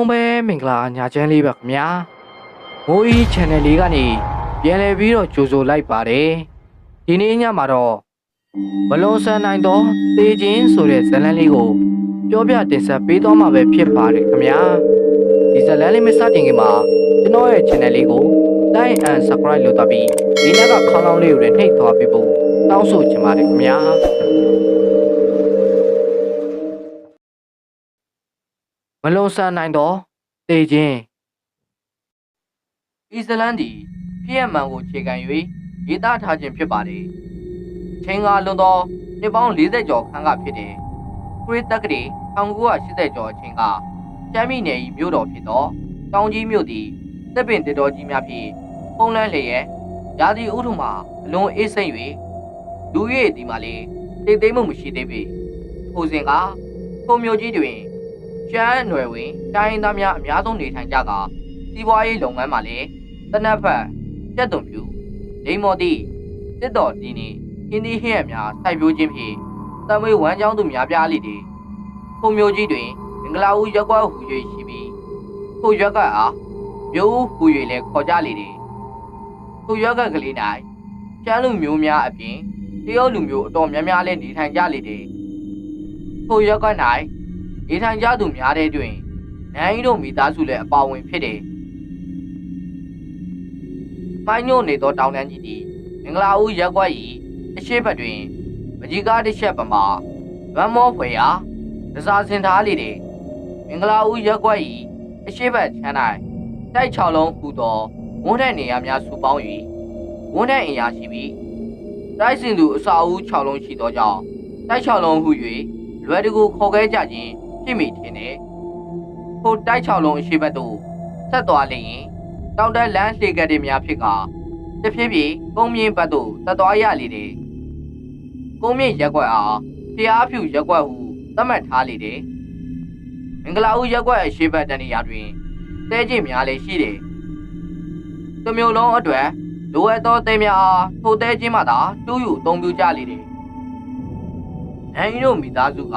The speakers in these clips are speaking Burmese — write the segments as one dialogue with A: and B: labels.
A: လုံးပဲမင်္ဂလာညာချမ်းလေးပါခင်ဗျာမိုးအီး channel လေးကနေပြန်လည်ပြီးတော့ကြိုဆိုလိုက်ပါတယ်ဒီနေ့ညမှာတော့ဘလုံးဆန်နိုင်တော့တေချင်းဆိုတဲ့ဇာတ်လမ်းလေးကိုပြောပြတင်ဆက်ပေးသွားမှာပဲဖြစ်ပါတယ်ခင်ဗျာဒီဇာတ်လမ်းလေးမစတင်ခင်မှာကျွန်တော်ရဲ့ channel လေးကို like and subscribe လုပ်တော့ပြီးဒီနောက်ကခေါင်းလောင်းလေးကိုလည်းနှိပ်သွားပေးဖို့တောင်းဆိုချင်ပါတယ်ခင်ဗျာ မလုံးဆန်နိုင်တော့တေခြင်းအစ္စလမ်ဒီပြည့်အမှန်ကိုခြေခံ၍ရေးသားထားခြင်းဖြစ်ပါတယ်။ချင်းကလွန်သောနှစ်ပေါင်း40ကျော်ခန့်ကဖြစ်တဲ့ခရစ်တက္ကရီ1980ကျော်အချိန်ကကျမ်းပြည်နယ်၏မြို့တော်ဖြစ်သောတောင်ကြီးမြို့သည်တပ်ပင်တေတော်ကြီးများဖြင့်ပုံလန်းလျက်ရာသီဥတုမှာအလွန်အေးစိမ့်၍လူရည်ဒီမှာလေတိတ်သိမ်းမှုမရှိသေးပေ။ထိုစဉ်ကပုံမျိုးကြီးတွင် ကျန်းအနွယ်ဝင်တိုင်းရင်းသားများအများဆုံးနေထိုင်ကြကစီးပွားရေးလုပ်ငန်းမှာလည်းတနက်ဖက်ကျက်သွန်ပြူလိမ္မော်တိတစ်တော်ဒီနေအင်းဒီဟဲ့များစိုက်ပျိုးခြင်းဖြင့်တမွေဝမ်းကြောင်းသူများပြားလိတဲ့ပုံမျိုးကြီးတွင်မင်္ဂလာဦးရက်ကွက်ဟူ၍ရှိပြီးထိုရက်ကအားမျိုးဦးဟူ၍လည်းခေါ်ကြလေတဲ့ထိုရက်ကကလေး၌ကျန်းလူမျိုးများအပြင်တရုတ်လူမျိုးအတော်များများလည်းနေထိုင်ကြလေတဲ့ထိုရက်က၌ နေထိုင်ကြသူများတဲ့တွင်နိုင်တို့မိသားစုလည်းအပါဝင်ဖြစ်တယ်။ပိုင်းညို့နေသောတောင်တန်းကြီးသည်မင်္ဂလာဦးရက်ကွက်၏အရှိတ်ဘက်တွင်ပကြီးကားတစ်ချက်ပမာဗမ်းမောဖွယ်ရာဒစားစင်ထားလေတယ်။မင်္ဂလာဦးရက်ကွက်၏အရှိတ်ဘက်ချမ်း၌တိုက်၆လုံးဟူသောဝန်းထက်နေရာများစုပေါင်း၍ဝန်းထက်အင်အားရှိပြီးတိုက်စင်သူအစာအုပ်၆လုံးရှိသောကြောင့်တိုက်၆လုံးဟု၍လွယ်တကူခေါ်ခဲ့ကြခြင်း ဖြစ်မိထင်တယ်။ထိုတိုက်၆လုံးအရှိဘက်သို့ဆက်သွားလျင်တောင်တက်လမ်းလှေကတဲ့များဖြစ်ကတဖြည်းဖြည်းကုန်းမြင့်ဘက်သို့တက်သွားရလေတယ်။ကုန်းမြင့်ရက်ွက်အားဖျားဖြူရက်ွက်ဟုသတ်မှတ်ထားလေတယ်။မင်္ဂလာဦးရက်ွက်အရှိဘက်တနေရာတွင်တဲကျင့်များလည်းရှိတယ်။တစ်မျိုးလုံးအတွက်လိုအပ်သောတဲများအားထိုတဲကျင့်မှသာတူးယူအသုံးပြုကြလေတယ်။နိုင်တို့မိသားစုက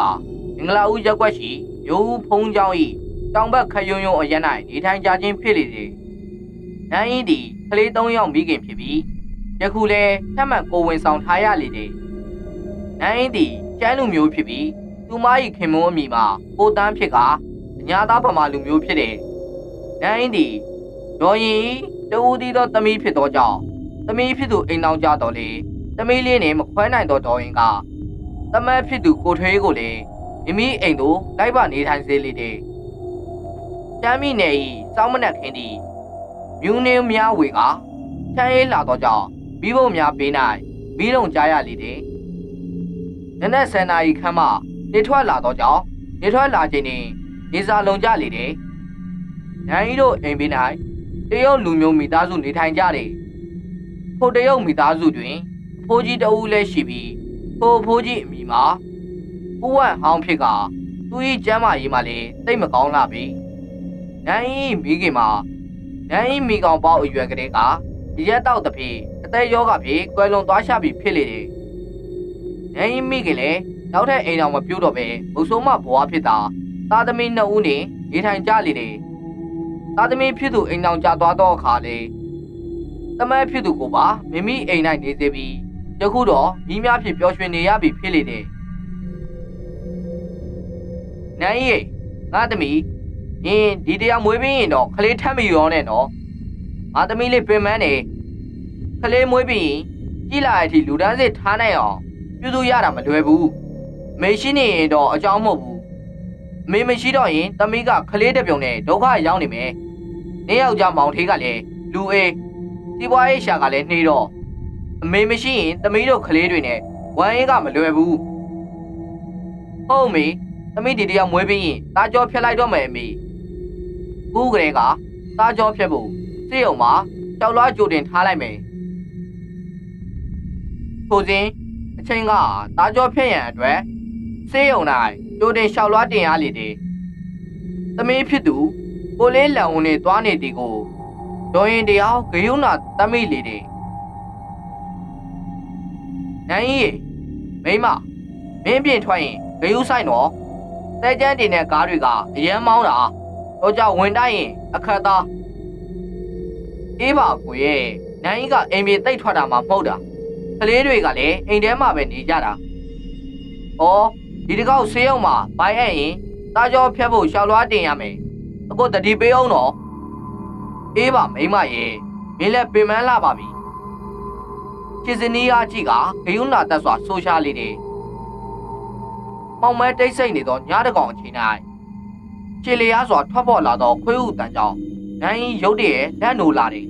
A: မင်္ဂလာဦးရက်ွက်ရှိမျိုးဦးဖုံးကျောင်း၏တောင်ဘက်ခရုံရုံအရန်၌နေထိုင်ကြခြင်းဖြစ်လေသည်။နန်းဤသည်ကလေး၃ယောက်မိခင်ဖြစ်ပြီးယခုလည်းထပ်မံကိုဝင်ဆောင်ထားရလေသည်။နန်းဤသည်ကျန်းလူမျိုးဖြစ်ပြီးသူမ၏ခင်မုန်းအမိမှာကိုတန်းဖြစ်ကအညာသားဗမာလူမျိုးဖြစ်တယ်။နန်းဤသည်ဒေါ်ရင်၏တဦးတည်သောသမီးဖြစ်သောကြောင့်သမီးဖြစ်သူအိမ်အောင်ကြတော်လေသမီးလေးနှင့်မခွဲနိုင်သောဒေါ်ရင်ကသမက်ဖြစ်သူကိုထွေးကိုလည်း မိမိအိမ်သို့လိုက်ပါနေထိုင်စေလေတဲ့။ကျမ်းမိနယ်ဤစောင်းမနက်ခင်းသည်မြူးနှင်းများဝေကချမ်းရေးလာသောကြောင့်မိဘုံများပေး၌မိလုံးကြားရလေတဲ့။နနက်ဆယ်နာရီခန့်မှနေထွက်လာသောကြောင့်နေထွက်လာခြင်းနှင့်နေစာလုံကြလေတဲ့။နိုင်ဤတို့အိမ်ပေး၌တရုတ်လူမျိုးမိသားစုနေထိုင်ကြတယ်။ထိုတရုတ်မိသားစုတွင်အဖိုးကြီးတဦးလည်းရှိပြီးထိုအဖိုးကြီးအမိမှာ ဥဝတ်ဟောင်းဖြစ်ကသူ၏ကျမ်းမာရေးမှလည်းတိတ်မကောင်းလာပြီ။နိုင်ဤမိခင်မှာနိုင်ဤမိကောင်ပေါအရွယ်ကလေးကရက်တော့တဖြေအသက်ယောဂဖြေကွယ်လွန်သွားရှာပြီဖြစ်လေတယ်။နိုင်ဤမိခင်လည်းနောက်ထပ်အိမ်တော်မပြုတ်တော့ပဲမုတ်ဆိုးမဘွားဖြစ်တာသားသမီးနှစ်ဦးနဲ့နေထိုင်ကြလေတယ်။သားသမီးဖြစ်သူအိမ်တော်ကြသွားတော့အခါလေတမန်ဖြစ်သူကိုပါမိမိအိမ်၌နေစေပြီးယခုတော့မိများဖြစ်ပျော်ရွှင်နေရပြီဖြစ်လေတယ်။ နိုင်ရီငါသမီးအင်းဒီတရားမွေးပြီးရင်တော့ခလေးထမ်းမရောနဲ့နော်ငါသမီးလေးပင်မနေခလေးမွေးပြီးရင်ကြီးလာတဲ့အထိလူတန်းစစ်ထားနိုင်အောင်ပြုစုရတာမလွယ်ဘူးမေရှိနေရင်တော့အကြောင်းမဟုတ်ဘူးအမေမရှိတော့ရင်သမီးကခလေးတစ်ပြုံနဲ့ဒုက္ခရောက်နေမယ်နေယောက်ျားမောင်ထေးကလည်းလူအေးစီးပွားရေးရှာကလည်းနှေးတော့အမေမရှိရင်သမီးတို့ခလေးတွေနဲ့ဝမ်းရေးကမလွယ်ဘူးဟုတ်မေ သမီးဒီတယောက်မွေးပြီးရင်သားကြောဖျက်လိုက်တော့မယ်အမေ။ကူးကလေးကသားကြောဖျက်ဖို့စိတ်ုံမှာကြောက်လွားကြိုတင်ထားလိုက်မယ်။ထို့စဉ်အချင်းကသားကြောဖျက်ရန်အတွက်စိတ်ုံတိုင်းကြိုတင်လျှောက်လွားတင်ရလေတယ်။သမီးဖြစ်သူကိုလေးလံဝင်နေသွားနေသည်ကိုဒေါ်ရင်တရားဂယုဏသမီးလေတယ်။နိုင်ကြီးမိမမင်းပြင်ထွက်ရင်ဂယုဆိုင်တော့ တဲကျန်းတင်တဲ့ကားတွေကအရန်မောင်းတာမတော့ကြဝင်တိုင်းရင်အခက်သားအေးပါကိုရဲ့နိုင်ကြီးကအိမ်ပြေတိတ်ထွက်တာမှမဟုတ်တာကလေးတွေကလည်းအိမ်ထဲမှာပဲနေကြတာဩဒီတကောက်ဆေးရုံမှာဘိုင်အဲ့ရင်တာကြောဖြတ်ဖို့ရှောက်လွားတင်ရမယ်အခုတတိပေးအောင်တော့အေးပါမိမရဲ့မင်းလည်းပင်မလာပါပြီချစ်စနီးအားကြီးကဂယုဏတက်စွာဆိုရှာလေးတယ် မောင်မဲတိတ်ဆိတ်နေသောညတကောင်အချိန်၌ခြေလျားစွာထွက်ပေါ်လာသောခွေးဥတန်ကြောင့်နိုင်ကြီးရုတ်တရက်လက်နိုလာတယ်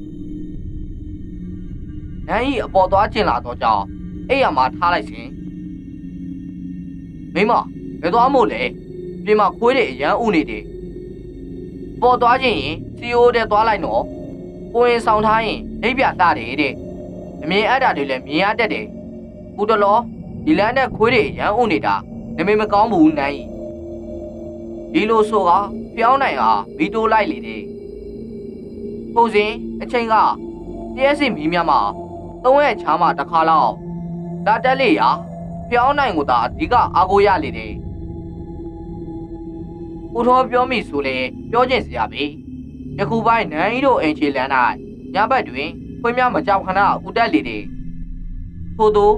A: နိုင်ကြီးအပေါ်သွားကျင်လာသောကြောင့်အဲ့ရမှာထားလိုက်စဉ်မိမဘယ်သွားမို့လဲပြင်မှာခွေးတွေအရန်ဥနေတယ်ပေါ်သွားခြင်းရင်စီအိုတဲ့သွားလိုက်နော်ကိုရင်ဆောင်ထားရင်အိပ်ပြတာတယ်တဲ့အမြင်အဲ့တာတွေလည်းမြင်ရတတ်တယ်ဦးတလောဒီလန်းနဲ့ခွေးတွေရမ်းဥနေတာ နမေမကောင်းဘူးနိုင်ဒီလိုဆိုကပြောင်းနိုင်ဟာဗီတိုလိုက်လေတဲ့ပုံစင်အချိန်ကတရက်စီမီးများမှာသုံးရက်ချားမှတစ်ခါလောက်လာတက်လေရာပြောင်းနိုင်ကိုသာအဓိကအားကိုးရလေတဲ့ဦးတော်ပြောမိဆိုလေပြောကျင်စရာပဲယခုပိုင်းနိုင်တို့အင်ချီလန်၌ညဘက်တွင်ခွေးများမကြောက်ခဏဥတက်လေတဲ့ထို့သော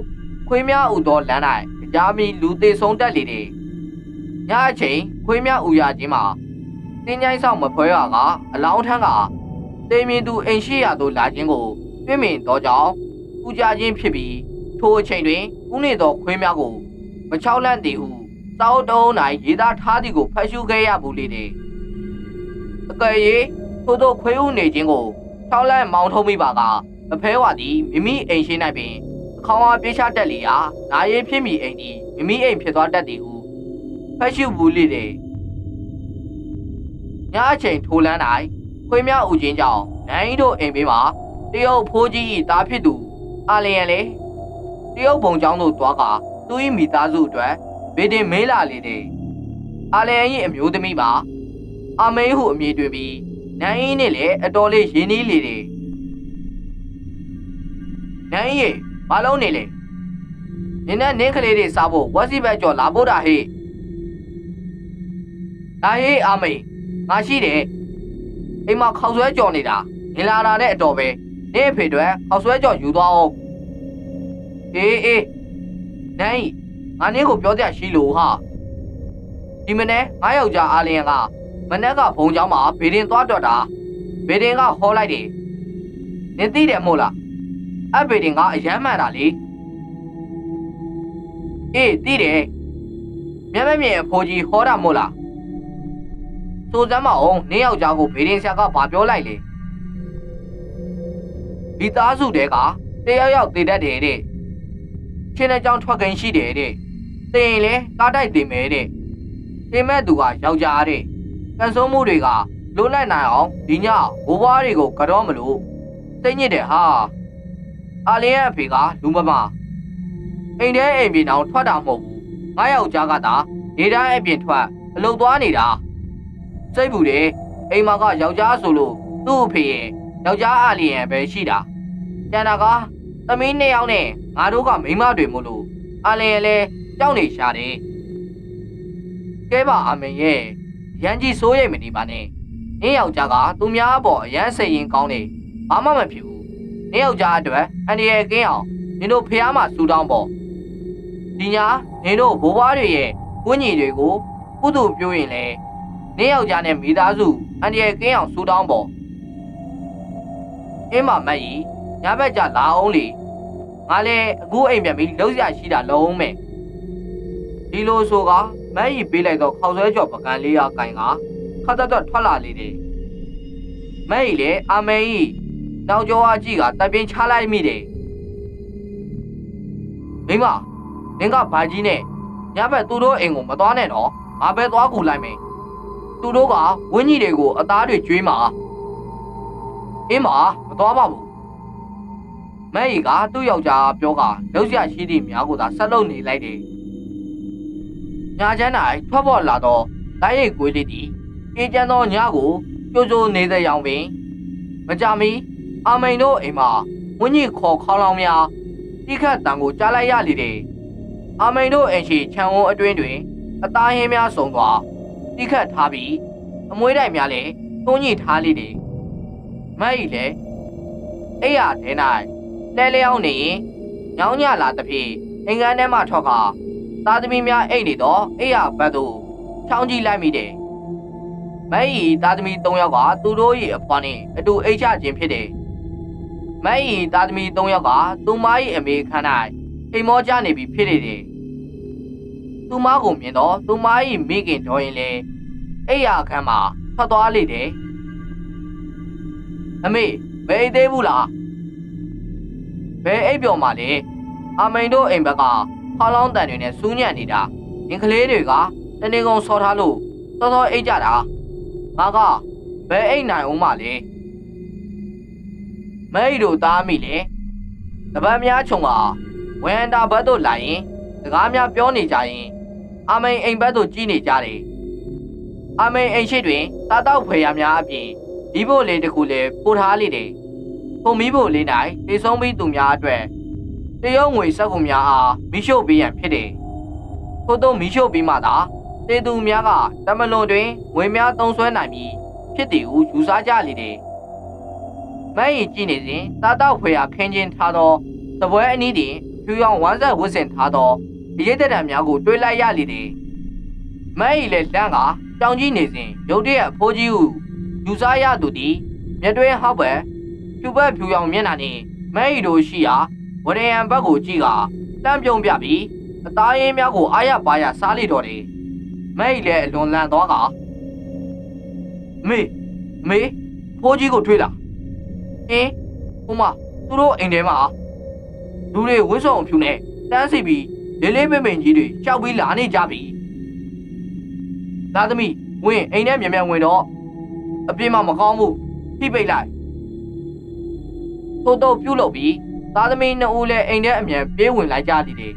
A: ခွေးများဥသောလမ်း၌ ကြားမီလူသေးဆုံးတက်လေတဲ့ညအချိန်ခွေးများဥရခြင်းမှာတင်းချိုင်းဆောင်မဖွဲရကအလောင်းထန်းကတေမင်သူအိမ်ရှိရသို့လာခြင်းကိုတွေ့မြင်သောကြောင့်ပူကြခြင်းဖြစ်ပြီးထိုအချိန်တွင်ဥနေသောခွေးများကိုမချောက်လန့်သည်ဟုသောက်တုံး၌ရေသားထားသည်ကိုဖတ်ရှုခဲ့ရဘူးလေတဲ့အကယ်၍ထို့သောခွေးဥနေခြင်းကိုချောက်လန့်မောင်းထုံးမိပါကအဖဲဝါသည်မိမိအိမ်ရှိ၌ပင်အ ခေါင်းအားပြေးချတက်လျာနာရီဖြစ်မိအိမ်သည်မိမိအိမ်ဖြစ်သွားတတ်သည်ဟုဖတ်ရှုဘူးလေတဲ့ညအချိန်ထိုလန်း၌ခွေးများဥချင်းကြောင့်နိုင်တို့အိမ်ဘေးမှာတရုတ်ဖိုးကြီး၏သားဖြစ်သူအာလျံလေတရုတ်ဘုံကျောင်းသို့သွားကသူ၏မိသားစုအတွက်ဗေဒင်မေးလာလေတဲ့အာလျံ၏အမျိုးသမီးမှာအမေဟုအမည်တွင်ပြီးနိုင်အင်းနဲ့လည်းအတော်လေးရင်းနှီးလေတယ်နိုင်ရေ ဘာလုံးနေလဲနင်းနဲ့နင်းကလေးတွေစားဖို့ဝက်စီဘက်ကျော်လာဖို့တာဟေ့ဒါဟေးအာမေငါရှိတယ်အိမ်မှာခေါက်ဆွဲကြော်နေတာနေလာတာနဲ့အတော်ပဲနင်းအဖေတွေခေါက်ဆွဲကြော်ယူသွားအောင်အေးအေးနိုင်ငါနင်းကိုပြောတဲ့ရှိလို့ဟာဒီမနေ့ငါယောက်ျားအားလျံကမနက်ကဘုံเจ้าမှာဗေဒင်သွားတော့တာဗေဒင်ကဟောလိုက်တယ်နင်သိတယ်မို့လား အဗေဒင်ကအယမ်းမှန်တာလေအေးသိတယ်မြတ်မမြင်အဖိုးကြီးဟောတာမို့လားစိုးစမ်းမအောင်နင်းယောက်ျားကိုဗေဒင်ဆရာကဘာပြောလိုက်လဲဒီသားစုတဲကတယောက်ယောက်တည်တတ်တယ်တဲ့ချင်းတဲ့ကြောင်ထွက်ခင်ရှိတယ်တဲ့တင်ရင်လေကားတိုက်တင်မယ်တဲ့တင်မဲ့သူကယောက်ျားတဲ့ကန်ဆုံးမှုတွေကလွတ်လိုက်နိုင်အောင်ဒီညဘိုးဘွားတွေကိုကတော့မလို့စိတ်ညစ်တယ်ဟာ အာလင်းရဲ့အဖေကလူမမအိမ်ထဲအိမ်ပြင်အောင်ထွက်တာမဟုတ်ဘူးငါယောက်ျားကသာနေတိုင်းအပြင်ထွက်အလုပ်သွားနေတာစိတ်ဘူးတယ်အိမ်မှာကယောက်ျားဆိုလို့သူ့အဖေရဲ့ယောက်ျားအာလင်းရဲ့ပဲရှိတာကျန်တာကသမီးနှစ်ယောက်နဲ့ငါတို့ကမိန်းမတွေမို့လို့အာလင်းရဲ့လဲကြောက်နေရှာတယ်ကဲပါအမေရဲ့ရန်ကြီးစိုးရိမ်မနေပါနဲ့။နင်းယောက်ျားကသူများအပေါ်အရန်စိတ်ရင်ကောင်းနေဘာမှမဖြစ်ဘူး။ နင်းယောက်ျားအတွက်အန်ဒီရဲ့ကင်းအောင်နင်တို့ဖះမှာစူတောင်းပေါ့။ဒီညာနင်တို့ဘိုးဘွားတွေရဲ့ဝင်းကြီးတွေကိုကုသိုလ်ပြုရင်လေနင်းယောက်ျားနဲ့မိသားစုအန်ဒီရဲ့ကင်းအောင်စူတောင်းပေါ့။အင်းမမတ်ကြီးညဘက်ကြလာအောင်လေ။ငါလည်းအခုအိမ်ပြန်ပြီးလှုပ်ရှားရှိတာလုံးမယ်။ဒီလိုဆိုကမန်းကြီးပေးလိုက်တော့ခေါက်ဆွဲကြော်ပကံလေးရကင်ကခတ်တတ်ထွက်လာလေတယ်မန်းကြီးလေအာမေကြီး နောက်ကျော်အကြည့်ကတပင်းချလိုက်မိတယ်မိမနင်ကဘာကြီးနဲ့ညဘက်သူတို့အိမ်ကိုမသွားနဲ့တော့ငါပဲသွားကူလိုက်မယ်သူတို့ကဝင်းကြီးတွေကိုအသားတွေကျွေးမှာအင်းမမသွားပါဘူးမန်းကြီးကသူ့ယောက်ျားပြောကလောက်ရရှိသည့်များကိုသာဆက်လုပ်နေလိုက်တယ်ညာချမ်း၌ထွက်ပေါ်လာသောတိုင်းရိပ်ကွေးလေးသည်အေးချမ်းသောညကိုကြိုးကြိုးနေတဲ့ရောင်ပင်မကြမီ အာမိန်တို့အိမ်မှာဝင်းကြီးခေါ်ခေါလောင်များတိခတ်တံကိုကြားလိုက်ရလေတယ်အာမိန်တို့အိမ်ရှိခြံဝန်းအတွင်းတွင် အသားဟင်းများစုံသွားတိခတ်ထားပြီးအမွေးတိုင်များလည်းသွန်းညှိထားလိတယ်မတ်ကြီးလည်းအဲ့ရထဲ၌လဲလျောင်းနေရင်ညောင်းညလာသဖြင့်အင်္ဂန်းထဲမှထွက်ခါသားသမီးများအိတ်နေတော့အဲ့ရဘက်သို့ချောင်းကြည့်လိုက်မိတယ်မတ်ကြီးသားသမီး၃ယောက်ကသူတို့ရဲ့အဖွားနဲ့အတူအိတ်ချခြင်းဖြစ်တယ် မတ်ကြီးသားသမီး၃ယောက်ကသူမရဲ့အမေခန်း၌အိမ်မောကြနေပြီဖြစ်နေတယ်သူမကိုမြင်တော့သူမရဲ့မိခင်တော်ရင်လေအဲ့ရအခန်းမှာထွက်သွားလိမ့်တယ်အမေမအိတ်သေးဘူးလားဘယ်အိတ်ပြော်မှလဲအမိန်တို့အိမ်ဘက်ကဖောင်းလောင်းတန်တွေနဲ့စူးညံ့နေတာငင်ကလေးတွေကတနေကုန်ဆော်ထားလို့တော်တော်အိတ်ကြတာငါကဘယ်အိတ်နိုင်အောင်မလဲ မဲအိတ်တို့သားမိလေတပတ်များခြုံကဝမ်တာဘတ်တို့လာရင်စကားများပြောနေကြရင်အမိန်အိမ်ဘက်တို့ကြည့်နေကြတယ်အမိန်အိမ်ရှိတွင်တာတောက်ဖွယ်ရများအပြင်ဒီဘို့လေးတစ်ခုလည်းပို့ထားလိမ့်တယ်ပုံမီးဘို့လေး၌တေဆုံးပြီးသူများအတွက်တရုံငွေစက်ကူများအားမိရှုပ်ပေးရန်ဖြစ်တယ်ထို့သောမိရှုပ်ပြီးမှသာတေသူများကတမလွန်တွင်ငွေများသုံးဆွဲနိုင်ပြီးဖြစ်သည်ဟုယူဆကြလေတယ် မဲရင်ကြည့်နေစဉ်တာတောက်ဖွယ်ရခင်းချင်းထားသောသပွဲအနည်းတွင်ဖြူရောင်ဝမ်းဆက်ဝတ်ဆင်ထားသောရဲတပ်တံများကိုတွေးလိုက်ရလေတယ်မဲရင်လည်းလန့်ကကြောင်ကြီးနေစဉ်ရုတ်တရက်အဖိုးကြီးဟုယူဆရသူသည်မြတ်တွဲဟောက်ပဲဖြူဘက်ဖြူရောင်မျက်နှာနှင့်မဲရီတို့ရှိရာဝရယံဘက်ကိုကြည့်ကတမ်းပြုံးပြပြီးအသားရင်းများကိုအားရပါရစားလိတော်တယ်မဲရီလည်းအလွန်လန့်သွားကမေမေဖိုးကြီးကိုထွေးလာ အင်းဟိုမသူတို့အိမ်ထဲမှာလူတွေဝှစ်စုံဖြူနဲ့တန်းစီပြီးလေးလေးပင်ပင်ကြီးတွေရှောက်ပြီးလာနေကြပြီသားသမီးဝင်အိမ်ထဲမြန်မြန်ဝင်တော့အပြင်းမမကောင်းဘူးဖိပိတ်လိုက်သို့တော့ပြုတ်လို့ပြီးသားသမီးနှစ်ဦးလည်းအိမ်ထဲအမြန်ပြေးဝင်လိုက်ကြသည်တယ်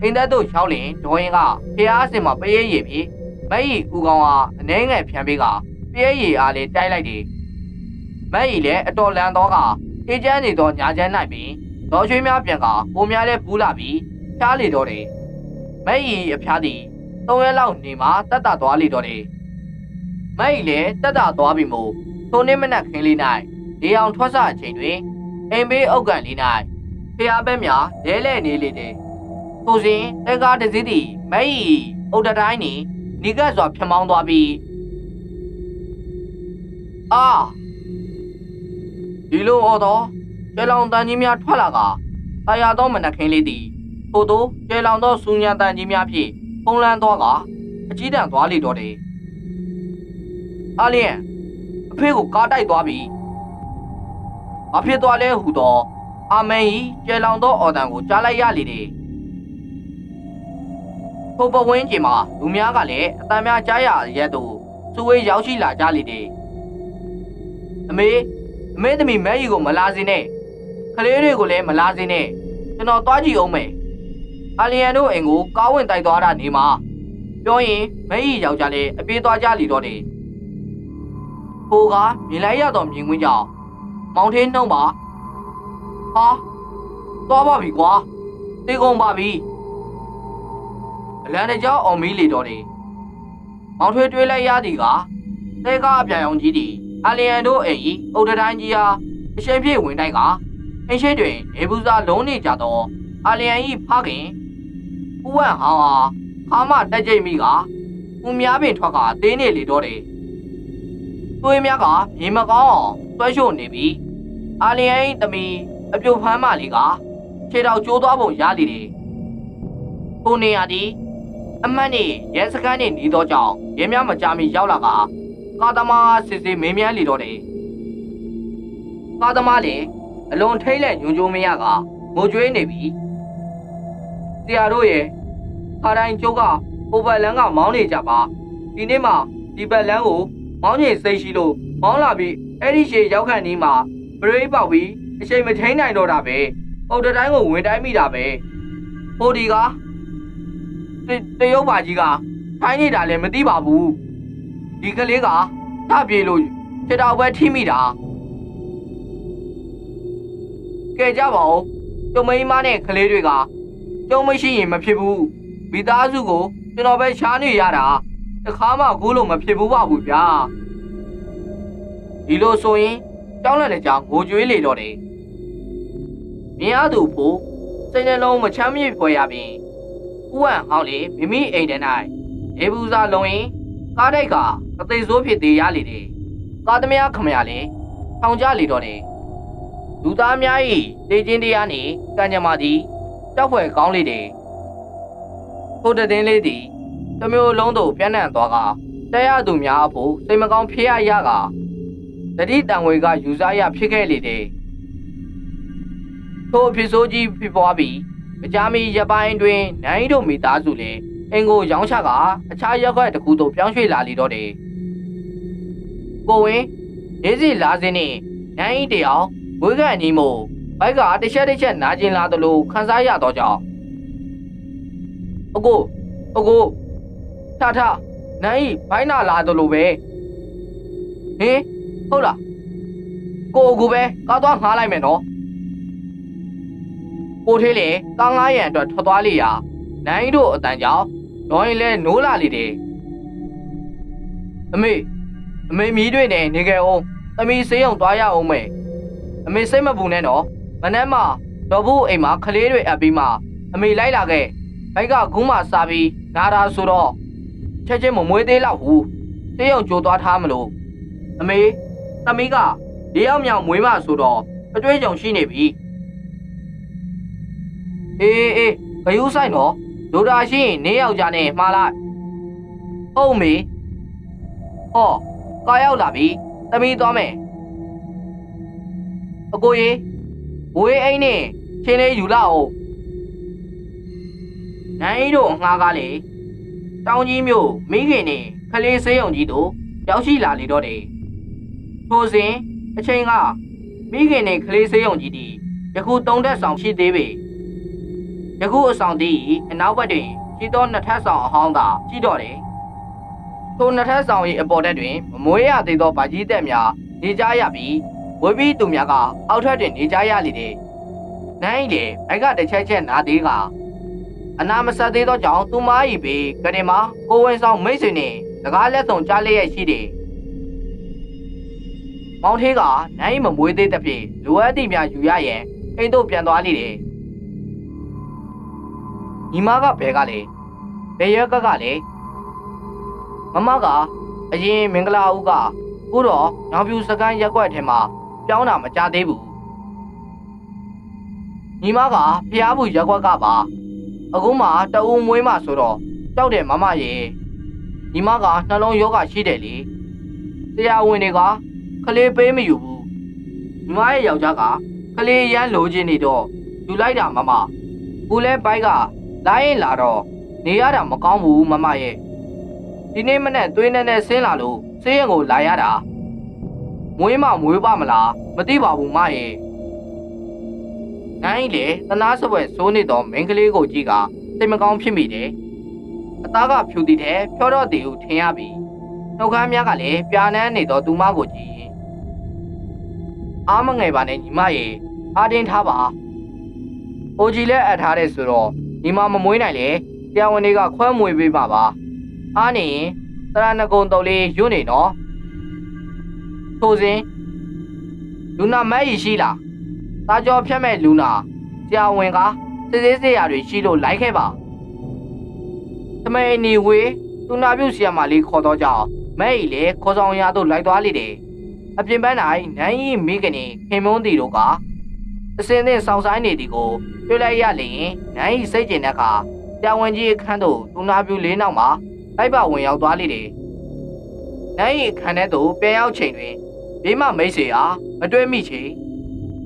A: အိမ်သက်တို့ချောင်းလင်ဒေါ်ရင်ကဖះအစင်မှာပရဲရည်ပြီးမက်ရီဦးကောင်ဟာအနှဲငယ်ဖြန်းပေးကပရဲရည်အားလည်းတိုက်လိုက်တယ် မက်ရီလည်းအတော်လန်တော့ကအေးချမ်းနေသောညာချမ်းနိုင်ပြီးဒေါ်ရွှေများပြန်ကပုံများလည်းပူးလာပြီးဖျားလေတော့တယ်မက်ရီအဖျားသည်သုံးရက်လောက်နေမှတက်တာသွားလေတော့တယ်မိုက်လည်းတက်တာသွားပြီမို့ထိုနေ့မနက်ခင်းလေး၌နေအောင်ထွက်ဆအချိန်တွင်အိမ်ဘေးအုတ်ကန်လေး၌ဖျားပဲများလဲလဲနေလေတယ်ထိုစဉ်တဲကားတစ်စီးသည်မိုက်အုတ်တတိုင်းနှင့်နေကပ်စွာဖြမောင်းသွားပြီးအာ ဒီလိုဟောတော့ကျဲလောင်တန်ကြီးများထွက်လာကတာယာသောမနက်ခင်းလေးသည်ထို့သောကျဲလောင်သောစူညံတန်ကြီးများဖြင့်ပုံလန်းသွားကအကြီးတန်းသွားလေတော့တယ်အာလျန်အဖေကိုကားတိုက်သွားပြီ။ဘာဖြစ်သွားလဲဟူတော့အာမန်ကြီးကျဲလောင်သောအော်တန်ကိုကြားလိုက်ရလေတယ်။ထိုပဝင်းကျင်မှာလူများကလည်းအတန်များကြားရရဲ့သူစူဝေးရောက်ရှိလာကြလေတယ်။အမေ အမေသမီးမဲကြီးကိုမလာစေနဲ့။ကလေးတွေကိုလည်းမလာစေနဲ့။ကျွန်တော်သွားကြည့်အောင်မယ်။အာလျန်တို့အိမ်ကိုကားဝင်တိုက်သွားတာနေမှာပြောရင်မဲကြီးယောက်ျားလည်းအပြေးသွားကြလီတော့တယ်။ကိုကမြင်လိုက်ရတော့မြင်ခွင့်ကြောင့်မောင်ထင်းနှုံးပါဟာသွားပါပြီကွာတေကုန်ပါပြီအလန်တကြောအောင်မီးလေတော်တယ်မောင်ထွေးတွေးလိုက်ရသည်ကတဲကားအပြန်အောင်ကြီးသည် အလျန်တို့အိမ်ကြီးအုတ်တတိုင်းကြီးဟာအရှိန်ပြေဝင်တိုက်ကအင်းရှိတွင်နေဘူးစားလုံးနေကြသောအလျန်၏ဖခင်ဦးဝန့်ဟာခါမတက်ကြိတ်မိကဦးများပင်ထွက်ကတင်းနေလေတော့တယ်သွေးများကမြေမကောင်းအောင်ဆွဲရှို့နေပြီးအာလီယန်၏သမီးအပြိုဖမ်းမလေးကခြေတော်ကျိုးသွားပုံရလေတယ်။ကိုနေရသည်အမတ်နေရဲစခန်းနေနေတော့ကြောင့်ရဲများမကြမီရောက်လာက ကာသမားစစ်စစ်မင်းမြန်းလေတော့တယ်။ကာသမားလည်းအလွန်ထိတ်လက်ညွန်ကြိုးမရကငိုကြွေးနေပြီ။ဆရာတို့ရဲ့ခါတိုင်းကျုပ်ကဟိုဘက်လန်းကမောင်းနေကြပါဒီနေ့မှဒီဘက်လန်းကိုမောင်းညင်စိတ်ရှိလို့မောင်းလာပြီးအဲ့ဒီရှေရောက်ခံနေမှာဘရိတ်ပေါက်ပြီးအချိန်မထိန်နိုင်တော့တာပဲ။ဟုတ်တဲ့တိုင်းကိုဝင်တိုင်းမိတာပဲ။ဟိုဒီကတရုတ်ပါကြီးကထိုင်းနေတာလည်းမသိပါဘူး။ ဒီကလေးကထပြေလို့ခြေတော်ပဲထိမိတာ။ကဲကြပါဦး။ကျုံမိန်းမနဲ့ကလေးတွေကကျုံမရှိရင်မဖြစ်ဘူး။မိသားစုကိုကျွန်တော်ပဲရှားနေရတာတခါမှကိုလို့မဖြစ်ဘူးပါဘူးဗျာဒီလိုဆိုရင်ကြောင်းလက်တဲ့ကြောင်ငိုကြွေးလေတော့တယ်မြင်ရသူဖို့စိတ်နှလုံးမချမ်းမြေ့ဖွယ်ရပြင်ဥဝံဟောင်းလေမိမိအိမ်ထဲ၌နေဘူးစားလုံးရင် ကားတိုက်ကအသေးစိုးဖြစ်သေးရလေတယ်ကားသမားခမရလေထောင်ကြလေတော့တယ်လူသားများ၏တေချင်းတရားနှင့်ကံကြမ္မာသည်တောက်ဖွယ်ကောင်းလေတယ်ထိုတည်င်းလေးသည်တစ်မျိုးလုံးသို့ပြန့်နှံ့သွားကတရားသူများအဖို့စိတ်မကောင်းဖြစ်ရရကတတိတံဝေကယူစားရဖြစ်ခဲ့လေတယ်ထိုအဖြစ်ဆိုးကြီးဖြစ်ပွားပြီးအကြမ်းမီရပိုင်းတွင်နိုင်တို့မိသားစုလည်း အင်ကိုရောင်းချကအခြားရက်ခွက်တစ်ခုသို့ပြောင်းရွှေ့လာလေတော့တယ်ကိုဝင်ဒေးစီလာစင်းနှင့်နိုင်ဤတယောက်ဝေးကန်ညီမို့ဘိုက်ကတစ်ချက်တစ်ချက်နာကျင်လာသလိုခံစားရတော့ကြောင်းအကိုအကိုထထနိုင်ဘိုင်းနာလာသလိုပဲဟင်ဟုတ်လားကိုအကူပဲကားသွားငှားလိုက်မယ်နော်ကိုထေးလေကားငှားရန်အတွက်ထွက်သွားလေရာ နိုင်တို့အတန်ကြောင့်တော့ရင်လဲနိုးလာလေတယ်အမေအမေမီးတွေနဲ့နေခဲ့အောင်သမီးစေးအောင်သွားရအောင်မေအမေစိတ်မပူနဲ့နော်မနေ့မှတော်ဘူးအိမ်မှာကလေးတွေအပ်ပြီးမှအမေလိုက်လာခဲ့ဘိုက်ကဂူးမှစားပြီးနာတာဆိုတော့ချက်ချင်းမမွေးသေးတော့ဘူးစေးအောင်ကြိုးသွားထားမလို့အမေသမီးကဒီရောက်မြောင်မွေးမှဆိုတော့အတွေ့အကြုံရှိနေပြီအေးအေးဂယုဆိုင်နော် ဒိုတာရှိရင်နေယောက်ျားနဲ့မှားလိုက်ဟုတ်မေဟောကာရောက်လာပြီသမီးသွားမယ်အကိုရေဝေးအိမ်နဲ့ချင်းလေးယူလာအောင်နိုင်တို့အငှားကားလေတောင်ကြီးမြို့မိခင်နဲ့ခလေးစေးုံကြီးတို့ရောက်ရှိလာလေတော့တယ်ထိုစဉ်အချိန်ကမိခင်နဲ့ခလေးစေးုံကြီးတီယခုတုံးတက်ဆောင်ရှိသေးပေ ယခုအဆောင်သည်အနောက်ဘက်တွင်ရှိသောနှစ်ထပ်ဆောင်အဟောင်းသာရှိတော့တယ်ထိုနှစ်ထပ်ဆောင်၏အပေါ်တက်တွင်မမွေးရသေးသောဗာကြီးတက်များနေကြရပြီးဝေပြီးသူများကအောက်ထပ်တွင်နေကြရလေတယ်နိုင်လေဘိုက်ကတစ်ချက်ချက်နာသေးကအနာမဆက်သေးသောကြောင့်သူမ၏ဘေးကတင်မှာကိုဝင်ဆောင်မိတ်ဆွေနှင့်စကားလက်ဆောင်ကြားလျက်ရှိတယ်မောင်ထေးကနိုင်မမွေးသေးတဲ့ဖြင့်လိုအပ်သည့်များယူရရန်အိမ်သို့ပြန်သွားလေတယ် ညီမကဘဲကလေဘဲရက်ကကလေမမကအရင်မင်္ဂလာဦးကကိုတော့ညောင်ပြူစကန်ရက်ွက်ထဲမှာပြောင်းတာမကြသေးဘူးညီမကဖျားဘူးရက်ွက်ကပါအခုမှတအူမွေးမှဆိုတော့ကြောက်တယ်မမရေညီမကနှလုံးယောဂရှိတယ်လေတရားဝင်တွေကခလေးပေးမယူဘူးညီမရဲ့ယောက်ျားကခလေးရမ်းလိုချင်နေတော့ယူလိုက်တာမမကိုလဲဘိုက်က လာရင်လာတော့နေရတာမကောင်းဘူးမမရဲ့ဒီနေ့မနဲ့သွေးနဲ့နဲ့ဆင်းလာလို့ဆေးရုံကိုလာရတာမွေးမမွေးပါမလားမသိပါဘူးမရဲ့နိုင်လေသနာစပွဲစိုးနေတော့မင်းကလေးကိုကြည့်ကစိတ်မကောင်းဖြစ်မိတယ်အသားကဖြူတည်တယ်ဖြောတော့တည်ဟုထင်ရပြီနှုတ်ခမ်းများကလည်းပြာနန်းနေတော့သူမကိုကြည့်ရင်အားမငယ်ပါနဲ့ညီမရဲ့အားတင်းထားပါအိုဂျီလည်းအပ်ထားတဲ့ဆိုတော့ ညီမမမွေးနိုင်လေတရားဝင်တွေကခွဲမွေပေးပါပါအားနေရင်တရဏဂုံတော်လေးရွနေနော်ထိုစဉ်လူနာမဲရီရှိလားတာကြောဖြတ်မဲ့လူနာဆရာဝန်ကစစ်စစ်စရာတွေရှိလို့လိုက်ခဲ့ပါသမအေနီဝေသူနာပြုဆရာမလေးခေါ်တော့ကြောင်းမဲရီလေခေါ်ဆောင်ရသို့လိုက်သွားလိတယ်အပြင်ပန်း၌နိုင်ရီမိကနေခင်မုန်းတီတို့က အစင်းသင့်ဆောင်ဆိုင်နေသည်ကိုတွေ့လိုက်ရလျင်နိုင်ရီစိတ်ကျင်တဲ့အခါဆရာဝန်ကြီးအခန်းသို့သူနာပြုလေးနောက်မှာလိုက်ပါဝင်ရောက်သွားလိတယ်နိုင်ရီအခန်းထဲသို့ပြန်ရောက်ချိန်တွင်ဘေးမမိတ်ဆွေအားမတွေ့မိချေ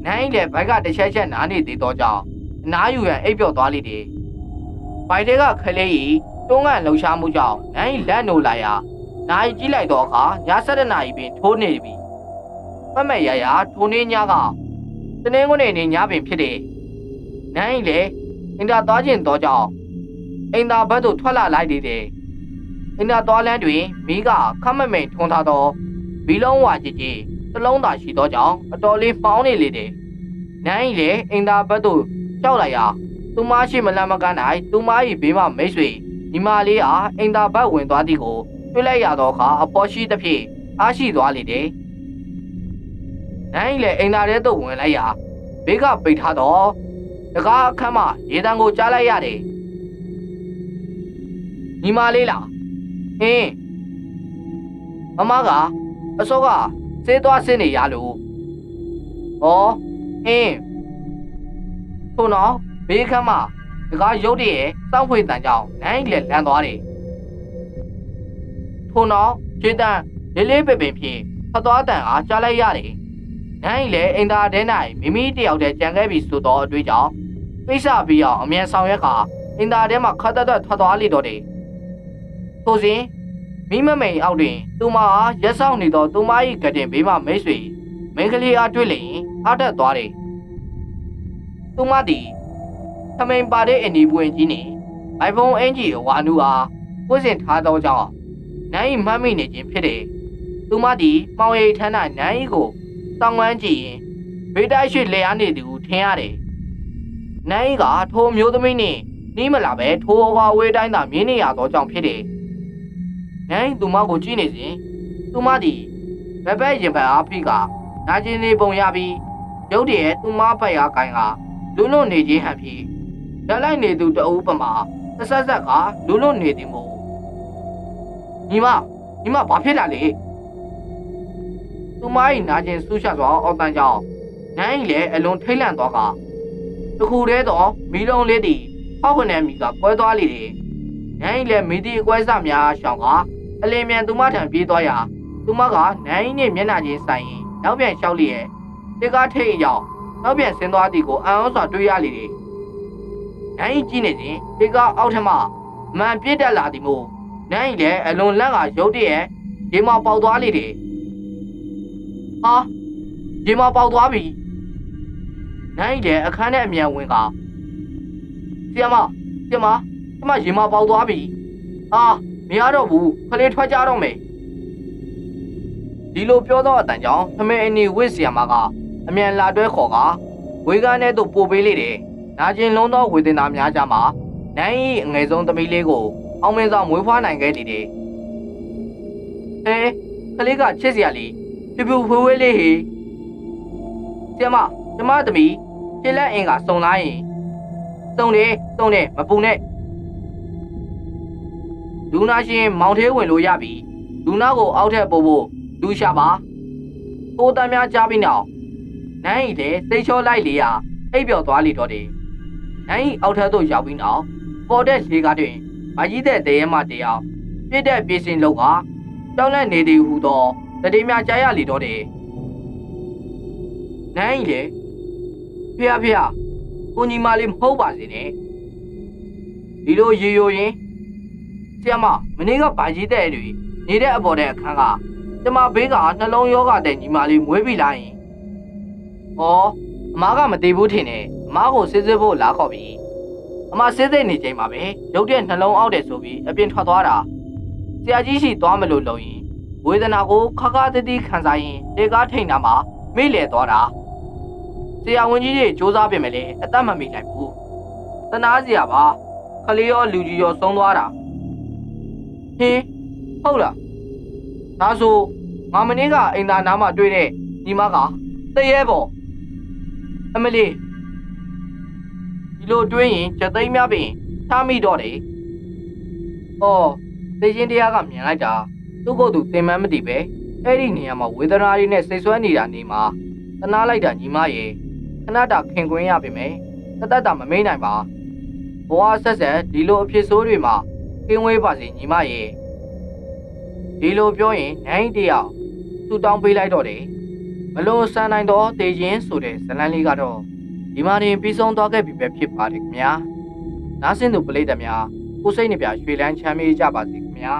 A: နိုင်လေဘိုက်ကတစ်ချက်ချက်နားနေသေးသောကြောင့်အနားယူရန်အိပ်ပျော်သွားလိမ့်တယ်။ဘိုက်တဲကခလေးကြီးတွန်းကန်လှူရှားမှုကြောင့်နိုင်လက်နိုလာရာနိုင်ကြည့်လိုက်တော့အခါည7နာရီပင်ထိုးနေပြီ။မမက်ရရထိုးနေညက တနင်္ဂနွေနေ့ညပင်ဖြစ်တယ်။နိုင်လေအင်တာသွားခြင်းတော့ကြောင့်အင်တာဘက်သို့ထွက်လာလိုက်သေးတယ်။အင်တာသွားလန်းတွင်မိကခမမိန်ထွန်းထားသောမီလုံးဝကြည်ကြည်တစ်လုံးသာရှိသောကြောင့်အတော်လေးပေါင်းနေလေတယ်။နိုင်လေအင်တာဘက်သို့ကြောက်လိုက်ရာသူမရှိမလန့်မကန်း၌သူမ၏ဘေးမှမိတ်ဆွေညီမလေးအားအင်တာဘက်ဝင်သွားသည်ကိုတွေ့လိုက်ရတော့အခါအပေါ်ရှိသဖြင့်အားရှိသွားလေတယ်။ နိုင်လေအိမ်သားထဲသို့ဝင်လိုက်ရာဘေးကပိတ်ထားတော့တကားအခန်းမှာရေတံကိုကြားလိုက်ရတယ်။ညီမလေးလား။အင်းမမကအစောကစေးသွားဆင်းနေရလို့။ဩအင်းထို့နောက်ဘေးခန်းမှာတကားရုတ်တရက်စောင့်ဖွေတန်ကြောင်နိုင်လေလန်သွားတယ်။ထို့နောက်ခြေတန်းလေးလေးပင်ပင်ဖြင့်ဖတ်သွားတန်အားကြားလိုက်ရတယ်။ နိုင်လေအိမ်သားတဲ၌မိမိတယောက်တည်းကြံခဲ့ပြီဆိုတော့အတွေ့ကြောင့်ပိတ်ဆပြီးအောင်အမြန်ဆောင်ရွက်ကာအင်တာထဲမှာခတ်တတ်ထွက်သွားလေတော့တယ်။ထိုစဉ်မိမမိန်အောက်တွင်သူမအားရက်ဆောင်နေသောသူမ၏ကတင်ဘေးမှမိတ်ဆွေမိန်းကလေးအားတွေ့လျင်အားတက်သွားတယ်။သူမသည်ထမိန်ပါတဲ့အနီပွင့်ကြီးနှင့် iPhone အင်ဂျီဝါနူအားပွင့်စင်ထားသောကြောင့်နိုင်မှတ်မိနေခြင်းဖြစ်တယ်။သူမသည်မောင်ရိပ်ထမ်း၌နိုင်ကို တောင်းဝမ်းကြည့်ရင်ဘေးတိုက်ရှိလဲအားနေသူကိုထင်ရတယ်။နိုင်ကထိုမျိုးသမီးနှင့်နီးမလာပဲထိုအဝဝေးတိုင်းသာမြင်နေရသောကြောင့်ဖြစ်တယ်။နိုင်သူမကိုကြည့်နေစဉ်သူမသည်ဘက်ဘက်ရင်ပန်အားဖိကနာကျင်နေပုံရပြီးရုတ်တရက်သူမဖက်ရာကိုင်ကလူလွတ်နေခြင်းဟန်ဖြစ်လက်လိုက်နေသူတအုပ်ပမာဆက်ဆက်ဆက်ကလူလွတ်နေသည်မို့ညီမညီမဘာဖြစ်လာလဲ သူမ၏နာကျင်ဆူရှစွာအောက်တန်းကြောင့်နိုင်လည်းအလွန်ထိတ်လန့်သွားကတခုတည်းသောမီလုံးလေးသည်အောက်ကနေမိကကွဲသွားလေတယ်နိုင်လည်းမိသည့်အကွဲစများရှောင်ကအလင်းမြန်သူမထံပြေးသွားရာသူမကနိုင်နှင့်မျက်နှာချင်းဆိုင်ရင်နောက်ပြန်လျှောက်လျက်တေကားထိတ်ရောက်နောက်ပြန်ဆင်းသွားသည်ကိုအံ့ဩစွာတွေးရလေတယ်နိုင်ကြည့်နေစဉ်တေကားအောက်ထမမှန်ပြစ်တက်လာသည်မို့နိုင်လည်းအလွန်လန့်ကရုတ်တရက်ဒီမှာပေါက်သွားလေတယ် ဟာဒီမှာပေါက်သွားပြီနိုင်လည်းအခန်းထဲအမြန်ဝင်ကဆီယမဆီယမကျမရေမပေါက်သွားပြီအာမရတော့ဘူးခလေးထွက်ကြတော့မယ်ဒီလိုပြောတော့အတန်ကြောင့်ဖမဲအနီဝစ်ဆီယမကအမြန်လာတွဲခေါ်ကဝေကန်းထဲသို့ပို့ပေးလိုက်တယ်နာကျင်လုံးသောဝေဒနာများကြမှာနိုင်၏အငယ်ဆုံးသမီးလေးကိုအောင်မင်းဆောင်မွေးဖွားနိုင်ခဲ့တယ်တဲ့အဲကလေးကချစ်စရာလေး ပြပြဖွေးဖွေးလေးဟေဆီယမကျမသမီးခြေလက်အင်ကစုံလာရင်စုံတယ်စုံတယ်မပူနဲ့လူနာရှင်မောင်သေးဝင်လို့ရပြီလူနာကိုအောက်ထက်ပို့ဖို့လူရှာပါကိုတမ်းများကြားပြီးနောက်နိုင်ဤလေစိတ်ချောလိုက်လေရအိပ်ပျော်သွားလေတော့တယ်နိုင်ဤအောက်ထက်သို့ရောက်ပြီးနောက်ပေါ်တဲ့လေကားတွင်မကြီးတဲ့တရေမတယောက်ပြည့်တဲ့ပြည်စင်လောက်ကတောင်းလက်နေသည်ဟူသော တတိများကြားရလေတော့တယ်နိုင်ဤလေဖေရဖေရကိုညီမလေးမဟုတ်ပါစေနဲ့ဒီလိုရေရိုရင်ဆရာမမနေ့ကဗာကြီးတဲ့တွေနေတဲ့အပေါ်တဲ့အခန်းကကျမဘေးကနှလုံးယောဂတဲ့ညီမလေးမွေးပြီလားယင်ဩအမားကမသေးဘူးထင်တယ်အမားကိုစစ်စစ်ဖို့လာခေါ်ပြီအမစစ်စစ်နေချိန်မှာပဲရုတ်တဲ့နှလုံးအောက်တယ်ဆိုပြီးအပြင်ထွက်သွားတာဆရာကြီးရှိသွားမလို့လုံရင် ဝေဒနာကိုခါခါတတိခံစားရင်တေကားထိန်တာမှာမေ့လေသွားတာဆရာဝန်ကြီးတွေစူးစမ်းပြင်မယ်လေအသက်မမိလိုက်ဘူးတနာစရာပါခလေးရောလူကြီးရောဆုံးသွားတာဟင်းဟုတ်လားဒါဆိုငါမင်းကအိမ်သာနားမှာတွေ့တဲ့ညီမကတရဲပေါ့အမလီဒီလိုတွေးရင်ချက်သိမ်းများပင်ထားမိတော့တယ်။အော်သိချင်းတရားကမြင်လိုက်တာ သူ့ကိုယ်သူသင်မှန်းမသိပဲအဲ့ဒီနေရာမှာဝေဒနာတွေနဲ့စိတ်ဆွဲနေတာနေမှာတနာလိုက်တာညီမရဲ့ခဏတာခင်ကွင်းရပြီမယ်တသက်တာမမိန်နိုင်ပါဘဝဆက်ဆက်ဒီလိုအဖြစ်ဆိုးတွေမှာကင်းဝေးပါစေညီမရဲ့ဒီလိုပြောရင်နိုင်တယောက်သူ့တောင်းပေးလိုက်တော့တယ်မလို့စမ်းနိုင်တော့တေခြင်းဆိုတဲ့ဇလန်းလေးကတော့ဒီမှာတင်ပြီးဆုံးသွားခဲ့ပြီပဲဖြစ်ပါတယ်ခင်ဗျာနားဆင်သူပရိသတ်များကိုစိတ်နှပြရွှေလန်းချမ်းမြေ့ကြပါစေခင်ဗျာ